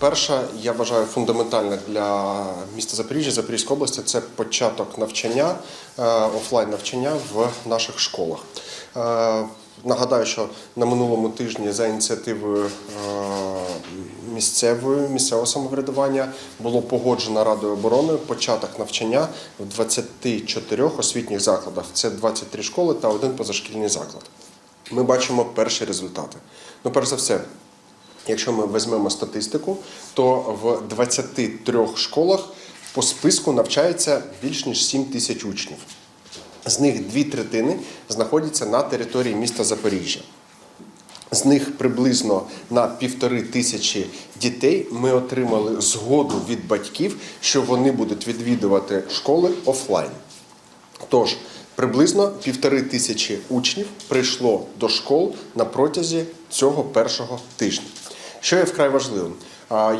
Перша, я вважаю, фундаментальна для міста Запоріжжя, Запорізької області це початок навчання, е, офлайн навчання в наших школах. Е, Нагадаю, що на минулому тижні за ініціативою е, місцевої місцевого самоврядування було погоджено Радою оборони початок навчання в 24 освітніх закладах. Це 23 школи та один позашкільний заклад. Ми бачимо перші результати. Ну, перш за все, Якщо ми візьмемо статистику, то в 23 школах по списку навчається більш ніж 7 тисяч учнів. З них дві третини знаходяться на території міста Запоріжжя. З них приблизно на півтори тисячі дітей ми отримали згоду від батьків, що вони будуть відвідувати школи офлайн. Тож приблизно півтори тисячі учнів прийшло до школ на протязі цього першого тижня. Що є вкрай важливим?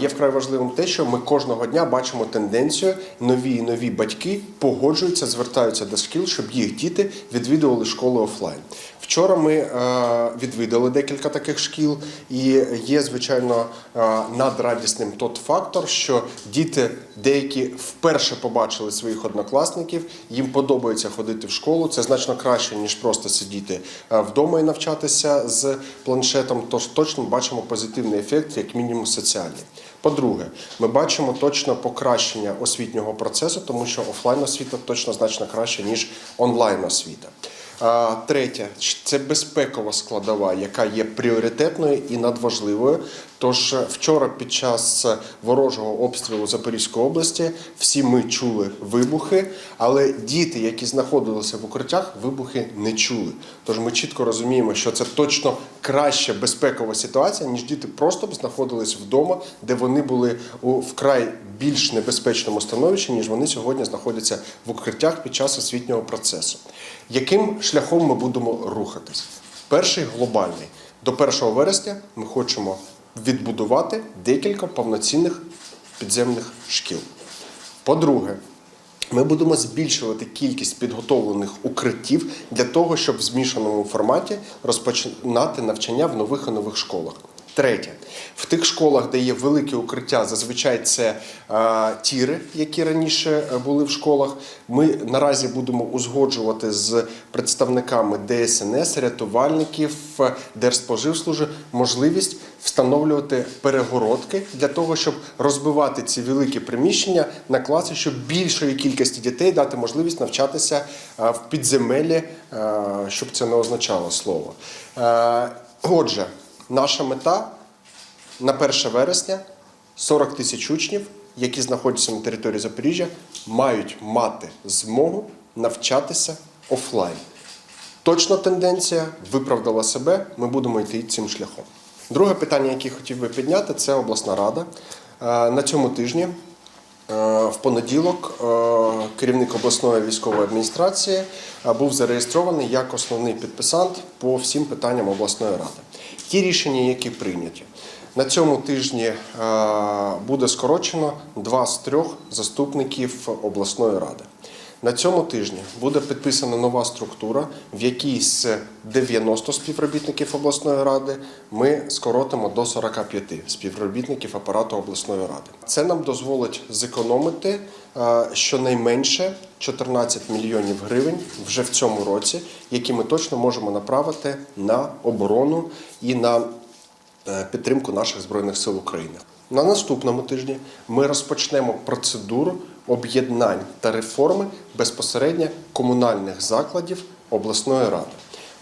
Є вкрай важливим те, що ми кожного дня бачимо тенденцію, нові і нові батьки погоджуються, звертаються до шкіл, щоб їх діти відвідували школи офлайн. Вчора ми е, відвідали декілька таких шкіл, і є, звичайно, е, надрадісним тот фактор, що діти деякі вперше побачили своїх однокласників, їм подобається ходити в школу. Це значно краще, ніж просто сидіти е, вдома і навчатися з планшетом. Тож точно бачимо позитивний ефект, як мінімум соціальний. По-друге, ми бачимо точно покращення освітнього процесу, тому що офлайн освіта точно значно краще, ніж онлайн освіта. Третє це безпекова складова, яка є пріоритетною і надважливою. Тож е, вчора, під час ворожого обстрілу Запорізької області, всі ми чули вибухи, але діти, які знаходилися в укриттях, вибухи не чули. Тож ми чітко розуміємо, що це точно краща безпекова ситуація, ніж діти просто б знаходились вдома, де вони були у вкрай більш небезпечному становищі, ніж вони сьогодні знаходяться в укриттях під час освітнього процесу. Яким шляхом ми будемо рухатись? Перший глобальний. До 1 вересня ми хочемо відбудувати декілька повноцінних підземних шкіл. По-друге, ми будемо збільшувати кількість підготовлених укриттів для того, щоб в змішаному форматі розпочинати навчання в нових і нових школах. Третє, в тих школах, де є великі укриття, зазвичай це е, тіри, які раніше е, були в школах. Ми наразі будемо узгоджувати з представниками ДСНС, рятувальників, е, Держспоживслужби можливість встановлювати перегородки для того, щоб розбивати ці великі приміщення на класи, щоб більшої кількості дітей дати можливість навчатися е, в підземелі, е, щоб це не означало слово. Е, Отже, наша мета на 1 вересня 40 тисяч учнів, які знаходяться на території Запоріжжя, мають мати змогу навчатися офлайн. Точна тенденція виправдала себе. Ми будемо йти цим шляхом. Друге питання, яке хотів би підняти, це обласна рада. Е, На цьому тижні, в понеділок, е, керівник обласної військової адміністрації е, був зареєстрований як основний підписант по всім питанням обласної ради. Ті рішення, які прийняті. На цьому тижні е, буде скорочено два з трьох заступників обласної ради. На цьому тижні буде підписана нова структура, в якій з 90 співробітників обласної ради ми скоротимо до 45 співробітників апарату обласної ради. Це нам дозволить зекономити е, щонайменше 14 мільйонів гривень вже в цьому році, які ми точно можемо направити на оборону і на е, підтримку наших збройних сил України. На наступному тижні ми розпочнемо процедуру об'єднань та реформи безпосередньо комунальних закладів обласної ради.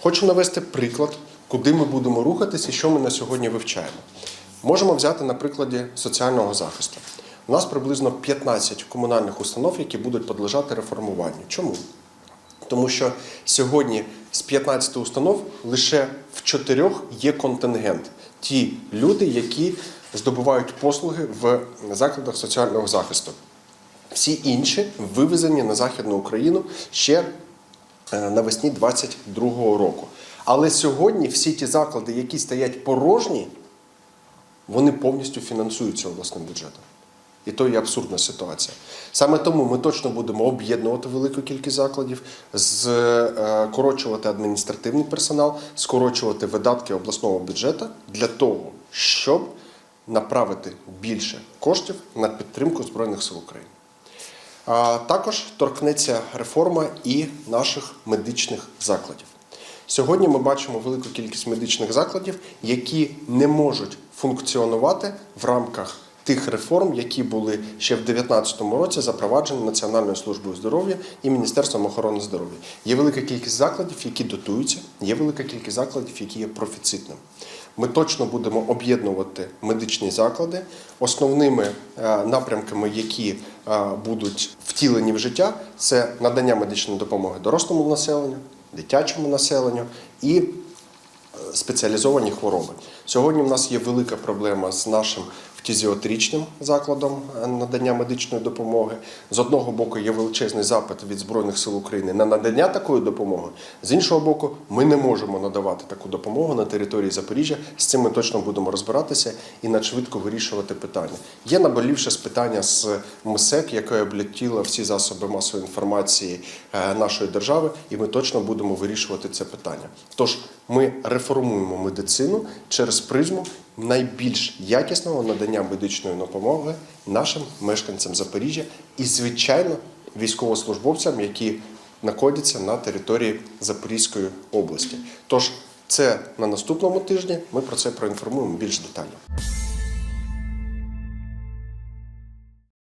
Хочу навести приклад, куди ми будемо рухатися і що ми на сьогодні вивчаємо. Можемо взяти на прикладі соціального захисту. У нас приблизно 15 комунальних установ, які будуть підлежати реформуванню. Чому? Тому що сьогодні з 15 установ лише в чотирьох є контингент. Ті люди, які здобувають послуги в закладах соціального захисту. Всі інші вивезені на Західну Україну ще е, навесні 22-го року. Але сьогодні всі ті заклади, які стоять порожні, вони повністю фінансуються обласним бюджетом. І то є абсурдна ситуація. Саме тому ми точно будемо об'єднувати велику кількість закладів, скорочувати адміністративний персонал, скорочувати видатки обласного бюджету для того, щоб направити більше коштів на підтримку Збройних сил України. Також торкнеться реформа і наших медичних закладів. Сьогодні ми бачимо велику кількість медичних закладів, які не можуть функціонувати в рамках тих реформ, які були ще в 2019 році запроваджені Національною службою здоров'я і Міністерством охорони здоров'я. Є велика кількість закладів, які дотуються, є велика кількість закладів, які є профіцитними. Ми точно будемо об'єднувати медичні заклади основними е, напрямками, які е, будуть втілені в життя, це надання медичної допомоги дорослому населенню, дитячому населенню і е, спеціалізовані хвороби. Сьогодні в нас є велика проблема з нашим фтізіатричним закладом е, надання медичної допомоги. З одного боку є величезний запит від Збройних сил України на надання такої допомоги. З іншого боку, ми не можемо надавати таку допомогу на території Запоріжжя. З цим ми точно будемо розбиратися і надшвидко вирішувати питання. Є наболівше з питання з МСЕК, яке облетіло всі засоби масової інформації е, нашої держави, і ми точно будемо вирішувати це питання. Тож ми реформуємо медицину через призму найбільш якісного надання медичної допомоги нашим мешканцям Запоріжжя і, звичайно, військовослужбовцям, які знаходяться на території Запорізької області. Тож це на наступному тижні ми про це проінформуємо більш детально.